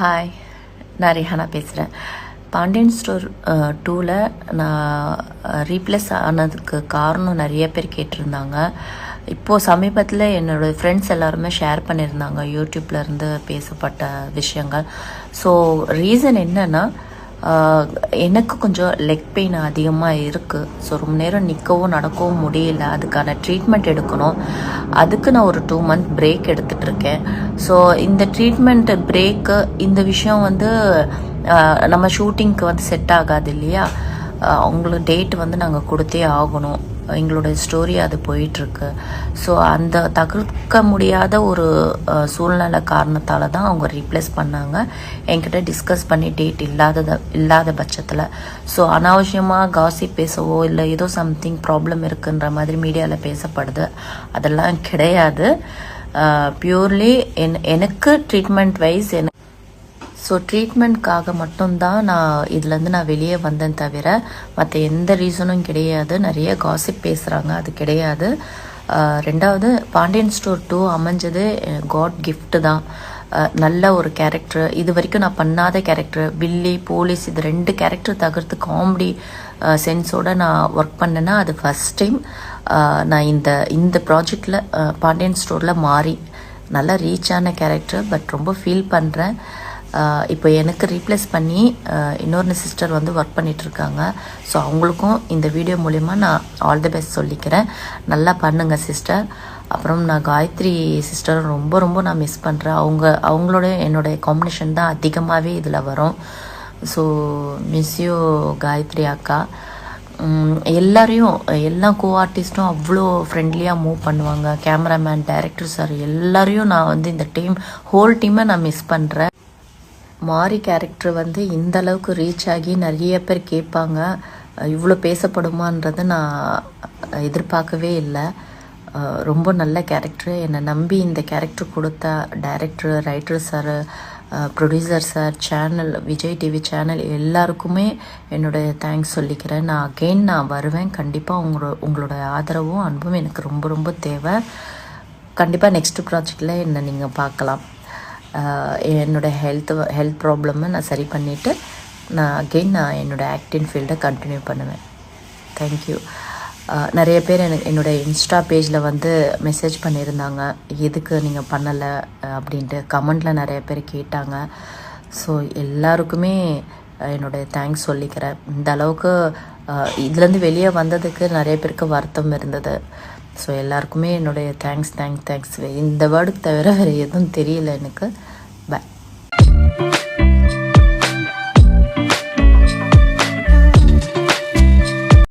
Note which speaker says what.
Speaker 1: Hi நான் Rihanna பேசுகிறேன் Pandian store டூவில் நான் ரீப்ளேஸ் ஆனதுக்கு காரணம் நிறைய பேர் கேட்டிருந்தாங்க. இப்போது சமீபத்தில் என்னோடய ஃப்ரெண்ட்ஸ் எல்லாருமே ஷேர் பண்ணியிருந்தாங்க. யூடியூப்லேருந்து பேசப்பட்ட விஷயங்கள். ஸோ ரீசன் என்னென்னா எனக்கு கொஞ்சம் லெக் பெயின் அதிகமாக இருக்குது ஸோ ரொம்ப நேரம் நிற்கவும் நடக்கவும் முடியல. அதுக்கான ட்ரீட்மெண்ட் எடுக்கணும். அதுக்கு நான் ஒரு டூ மந்த் பிரேக் எடுத்துகிட்ருக்கேன் ஸோ இந்த ட்ரீட்மெண்ட் பிரேக்கு இந்த விஷயம் வந்து நம்ம ஷூட்டிங்க்கு வந்து செட் ஆகாது இல்லையா? அவங்களுக்கு டேட் வந்து நாங்கள் கொடுத்தே ஆகணும். எங்களுடைய ஸ்டோரி அது போயிட்டுருக்கு. ஸோ அந்த தவிர்க்க முடியாத ஒரு சூழ்நிலை காரணத்தால் தான் அவங்க ரீப்ளேஸ் பண்ணாங்க. என்கிட்ட டிஸ்கஸ் பண்ணி டேட் இல்லாதத இல்லாத பட்சத்தில். ஸோ அனாவசியமாக காசி பேசவோ இல்லை ஏதோ சம்திங் ப்ராப்ளம் இருக்குன்ற மாதிரி மீடியாவில் பேசப்படுது. அதெல்லாம் கிடையாது. பியூர்லி என் எனக்கு ட்ரீட்மெண்ட் வைஸ் என ஸோ ட்ரீட்மெண்ட்காக மட்டும்தான் நான் இதுலேருந்து நான் வெளியே வந்தேன் தவிர மற்ற எந்த ரீசனும் கிடையாது. நிறைய காசிப் பேசுகிறாங்க அது கிடையாது. ரெண்டாவது பாண்டியன் ஸ்டோர் டூ அமைஞ்சது காட் கிஃப்ட்டு தான். நல்ல ஒரு கேரக்டர் இது வரைக்கும் நான் பண்ணாத கேரக்டர் பில்லி போலீஸ் இது ரெண்டு கேரக்டர் தவிர்த்து காமெடி சென்ஸோட நான் ஒர்க் பண்ணேன்னா அது ஃபஸ்ட் டைம் நான் இந்த இந்த ப்ராஜெக்டில் பாண்டியன் ஸ்டோரில் மாறி. நல்லா ரீச் ஆன கேரக்டர் பட் ரொம்ப ஃபீல் பண்ணுறேன் இப்போ எனக்கு ரீப்ளேஸ் பண்ணி இன்னொரு சிஸ்டர் வந்து ஒர்க் பண்ணிகிட்ருக்காங்க ஸோ அவங்களுக்கும் இந்த வீடியோ மூலிமா நான் ஆல் தி பெஸ்ட் சொல்லிக்கிறேன். நல்லா பண்ணுங்க சிஸ்டர் அப்புறம் நான் காயத்ரி சிஸ்டரும் ரொம்ப ரொம்ப நான் மிஸ் பண்ணுறேன் அவங்க அவங்களோட என்னோட காம்பினேஷன் தான் அதிகமாகவே இதில் வரும். ஸோ மிஸ்யூ காயத்ரி அக்கா. எல்லாரையும் எல்லா கோ ஆர்டிஸ்ட்டும் அவ்வளோ ஃப்ரெண்ட்லியாக மூவ் பண்ணுவாங்க. கேமராமேன் டைரக்டர் சார் எல்லாரையும் நான் வந்து இந்த டீம் ஹோல் டீமை நான் மிஸ் பண்ணுறேன் மாரி கேரக்டர் வந்து இந்த அளவுக்கு ரீச் ஆகி நிறைய பேர் கேட்பாங்க. இவ்வளோ பேசப்படுமான்றது நான் எதிர்பார்க்கவே இல்லை. ரொம்ப நல்ல கேரக்டர் என்னை நம்பி இந்த கேரக்டர் கொடுத்த director writer sir producer sir channel Vijay TV channel எல்லாருக்குமே என்னுடைய தேங்க்ஸ் சொல்லிக்கிறேன். நான் அகெயின் நான் வருவேன். கண்டிப்பாக உங்களோட உங்களோட ஆதரவும் அன்பும் எனக்கு ரொம்ப ரொம்ப தேவை. கண்டிப்பாக நெக்ஸ்ட் ப்ராஜெக்டில் என்னை நீங்கள் பார்க்கலாம். என்னோடய ஹெல்த் ஹெல்த் ப்ராப்ளமை நான் சரி பண்ணிவிட்டு நான் அகெயின் நான் என்னோடய ஆக்டிங் ஃபீல்டை கண்டினியூ பண்ணுவேன். தேங்க்யூ நிறைய பேர் எனக்கு என்னோட இன்ஸ்டா பேஜில் வந்து மெசேஜ் பண்ணியிருந்தாங்க. எதுக்கு நீங்கள் பண்ணலை அப்படின்ட்டு கமெண்டில் நிறைய பேர் கேட்டாங்க. ஸோ எல்லாருக்குமே என்னுடைய என்னோட தேங்க்ஸ் சொல்லிக்கிறேன். இந்த அளவுக்கு இதுலேருந்து வெளியே வந்ததுக்கு நிறைய பேருக்கு வருத்தம் இருந்தது. ஸோ எல்லாருக்குமே என்னுடைய தேங்க்ஸ் தேங்க்ஸ் தேங்க்ஸ் இந்த வேர்டுக்கு தவிர வேறு எதுவும் தெரியல எனக்கு.